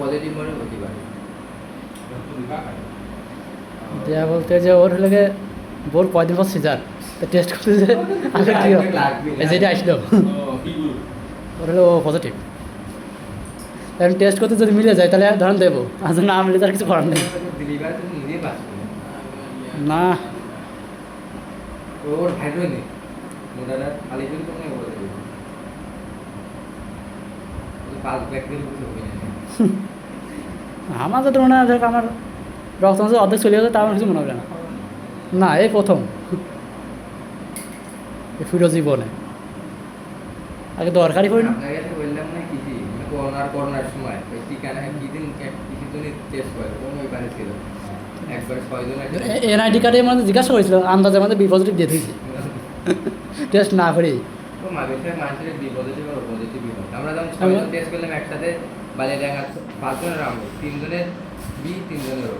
Positive মনে হতে পারে। দেয়া বলতে যে ওর হলে বোর কয়দিন পর সিজার তো টেস্ট করতে যে আগে কি যেটা আসলো। ওর হলো ও পজিটিভ এখন টেস্ট করতে যদি মিলে যায় তাহলে ধরেন দেবো। আর না মিলে তার কিছু করার নেই। না। ওর ভাইরও নেই। মোটাটা খালি বলে পাঁচ ব্যাগ দিয়ে বুঝতে হবে। না আমার যাতে মনে হয় আমার রক্ত অর্ধেক চলে গেছে তার আমার কিছু মনে হবে না। না এই প্রথম। পুরো জীবনে। আগে দরকারই পড়ি না। বললাম না কি কি করোনার করোনার সময় ওই ঠিকানা কি দিন কিছু টেস্ট করে কোন ওইবারে ছিল? এনআইডি কার্ডে মানে জিজ্ঞাসা করেছিল আন্দাজে আমাদের বি পজিটিভ দিয়ে দিয়েছি। টেস্ট না করেই। তো মানুষের মানুষের বি পজিটিভ পজিটিভ আমরা যখন টেস্ট করলাম একসাথে বাজে দেখা পাঁচজনের আমরা তিনজনের বি তিনজনের ও